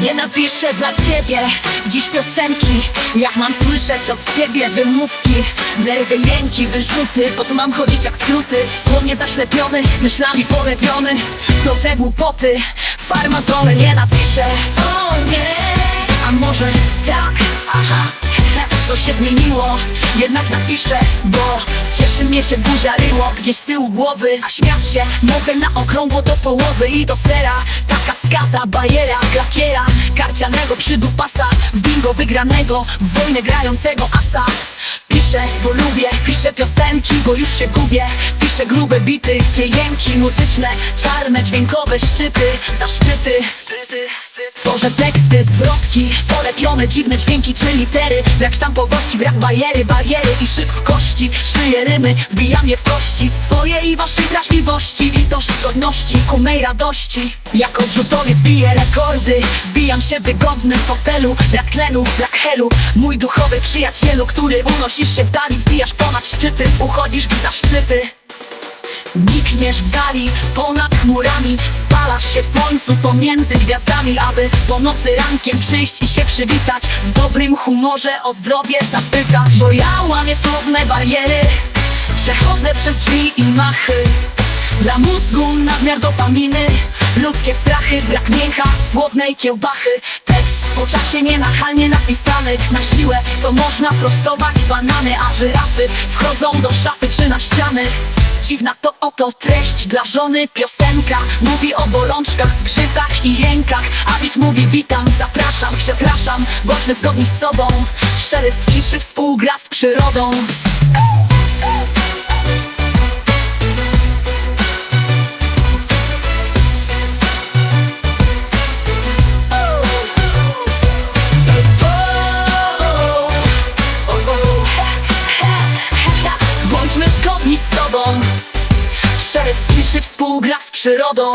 Nie napiszę dla ciebie dziś piosenki. Jak mam słyszeć od ciebie wymówki? Nerwy, jęki, wyrzuty Po to mam chodzić jak skróty. Słownie zaślepiony, myślami polepiony. To te głupoty Farmazony nie napiszę. O nie A może tak, aha Co się zmieniło? Jednak napiszę Bo cieszy mnie się burza ryło. Gdzieś z tyłu głowy A śmiać się mogę na okrągło do połowy I do sera Taka skaza, bajera, klakiera Karcianego przydupasa bingo wygranego wojnę grającego asa. Piszę, bo lubię, piszę piosenki, bo już się gubię. Piszę grube bity, jęki muzyczne Czarne, dźwiękowe szczyty, zaszczyty Tworzę teksty, zwrotki, polepione dziwne dźwięki czy litery. Brak sztampowości, brak bariery, bariery i szybkości. Szyję rymy, wbijam je w kości. Swoje i waszej wrażliwości I godności, ku mej radości. Jako odrzutowiec biję rekordy. Wbijam się w wygodnym fotelu Brak tlenu, brak helu. Mój duchowy przyjacielu, który unosisz się w dali Zbijasz ponad szczyty, uchodzisz w zaszczyty Nikniesz w dali, ponad chmurami Spalasz się w słońcu pomiędzy gwiazdami Aby po nocy rankiem przyjść i się przywitać W dobrym humorze o zdrowie zapytać. Bo ja łamię słowne bariery Przechodzę przez drzwi i machy. Dla mózgu nadmiar dopaminy Ludzkie strachy, brak mięcha, słownej kiełbachy. Tekst po czasie nienachalnie napisany. Na siłę to można prostować banany A żyrafy wchodzą do szafy czy na ściany. Dziwna to oto treść dla żony. Piosenka Mówi o bolączkach, zgrzytach i jękach. A bit mówi witam, zapraszam, przepraszam. Bądźmy zgodni z sobą. Szelest ciszy współgra z przyrodą Szelest ciszy współgra z przyrodą